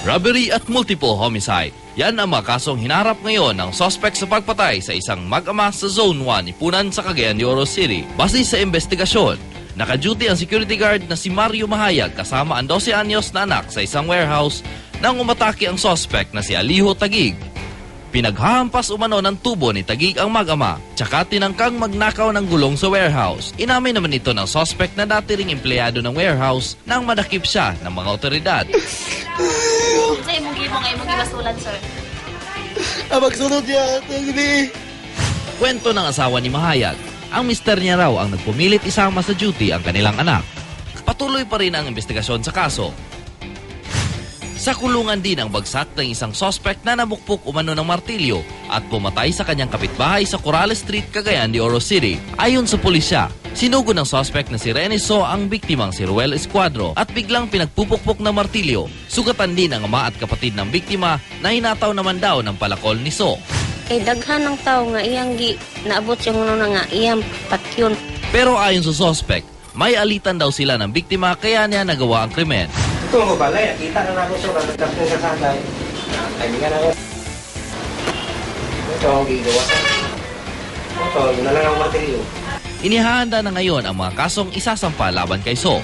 Robbery at multiple homicide. Yan ang mga kasong hinarap ngayon ng sospek sa pagpatay sa isang mag-ama sa Zone 1 Ipunan sa Cagayan de Oro City. Base sa investigasyon, naka-duty ang security guard na si Mario Mahayag kasama ang 12 anyos na anak sa isang warehouse nang umatake ang sospek na si Aliho Tagig. Pinaghahampas umano ng tubo ni Tagig ang mag-ama, tsaka tinangkang magnakaw ng gulong sa warehouse. Inamin naman ito ng sospek na dati ring empleyado ng warehouse nang madakip siya ng mga otoridad. Sa imong gibong ay imong gibasulan, sir. Ah, magsunod niya. Hindi. Kwento ng asawa ni Mahayag, ang mister niya raw ang nagpumilit isama sa duty ang kanilang anak. Patuloy pa rin ang investigasyon sa kaso. Sa kulungan din ang bagsak ng isang sospek na nabukpok umano ng martilyo at pumatay sa kanyang kapitbahay sa Corrales Street, Cagayan de Oro City. Ayon sa pulisya, sinugo ng sospek na si Rene So ang biktimang si Ruel Escuadro at biglang pinagpupukpok ng martilyo. Sugatan din ang ama at kapatid ng biktima na hinataw naman daw ng palakol ni So. Kay daghan ng tao nga iyang gi naabot yung ano na nga iyang patyon. Pero ayon sa sospek, may alitan daw sila ng biktima kaya niya nagawa ang krimen. Mo balay, kita na ako sa nagtapos sa sanday. Kaibigan ako. Ito ang gigawa. Ito, yun na lang ang martilyo. Inihahanda na ngayon ang mga kasong isasampa laban kay So.